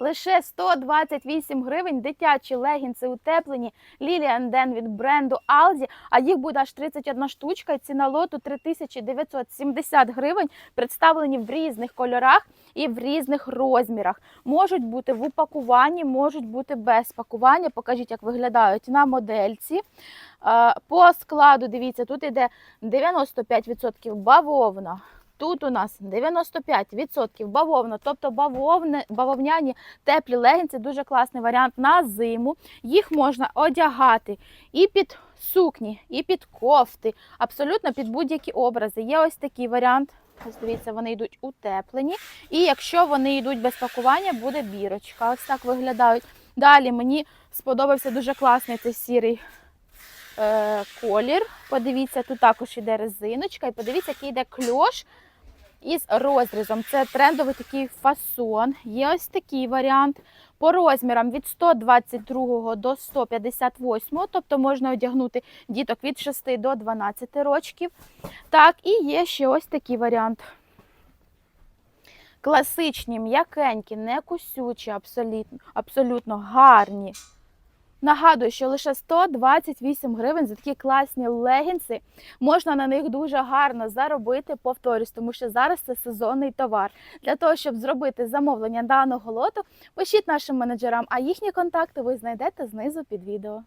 Лише 128 гривень дитячі легінси утеплені Den від бренду Aldi, а їх буде аж 31 штучка. І ціна лоту 3970 гривень, представлені в різних кольорах і в різних розмірах. Можуть бути в упакуванні, можуть бути без пакування. Покажіть, як виглядають на модельці. Е, По складу, дивіться, тут іде 95% бавовна. Тут у нас 95% бавовна, тобто бавовне, бавовняні теплі легінці дуже класний варіант на зиму. Їх можна одягати і під сукні, і під кофти, абсолютно під будь-які образи. Є ось такий варіант. Ось дивіться, вони йдуть утеплені. І якщо вони йдуть без пакування, буде бірочка. Ось так виглядають. Далі мені сподобався дуже класний цей сірий е, колір. Подивіться, тут також іде резиночка, і подивіться, який йде кльош із розрізом. Це трендовий такий фасон. Є ось такий варіант. По розмірам від 122 до 158, тобто можна одягнути діток від 6 до 12 років. Так, і є ще ось такий варіант. Класичні, м'якенькі, не кусючі, абсолютно, абсолютно гарні. Нагадую, що лише 128 гривень за такі класні легінси. Можна на них дуже гарно заробити, повторюсь, тому що зараз це сезонний товар. Для того, щоб зробити замовлення даного лоту, пишіть нашим менеджерам, а їхні контакти ви знайдете знизу під відео.